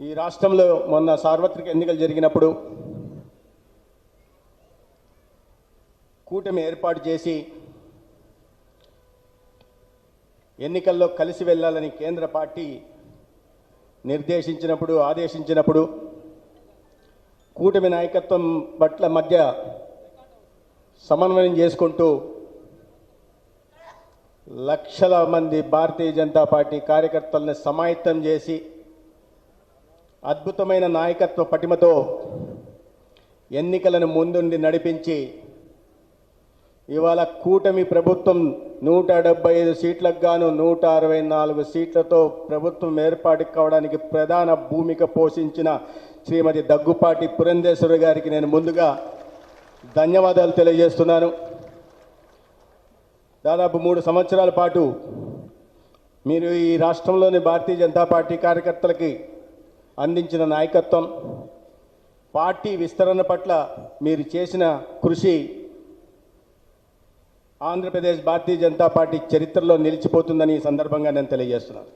ఈ రాష్ట్రంలో మొన్న సార్వత్రిక ఎన్నికలు జరిగినప్పుడు కూటమి ఏర్పాటు చేసి ఎన్నికల్లో కలిసి వెళ్ళాలని కేంద్ర పార్టీ నిర్దేశించినప్పుడు ఆదేశించినప్పుడు కూటమి నాయకత్వం పట్ల మధ్య సమన్వయం చేసుకుంటూ లక్షల మంది భారతీయ జనతా పార్టీ కార్యకర్తలను సమాయత్తం చేసి అద్భుతమైన నాయకత్వ పటిమతో ఎన్నికలను ముందుండి నడిపించి ఇవాళ కూటమి ప్రభుత్వం నూట డెబ్బై ఐదు సీట్లకు గాను నూట అరవై నాలుగు సీట్లతో ప్రభుత్వం ఏర్పాటు కావడానికి ప్రధాన భూమిక పోషించిన శ్రీమతి దగ్గుపాటి పురంధేశ్వరి గారికి నేను ముందుగా ధన్యవాదాలు తెలియజేస్తున్నాను. దాదాపు మూడు సంవత్సరాల పాటు మీరు ఈ రాష్ట్రంలోని భారతీయ జనతా పార్టీ కార్యకర్తలకి అందించిన నాయకత్వం పార్టీ విస్తరణ పట్ల మీరు చేసిన కృషి ఆంధ్రప్రదేశ్ భారతీయ జనతా పార్టీ చరిత్రలో నిలిచిపోతుందని ఈ సందర్భంగా నేను తెలియజేస్తున్నాను.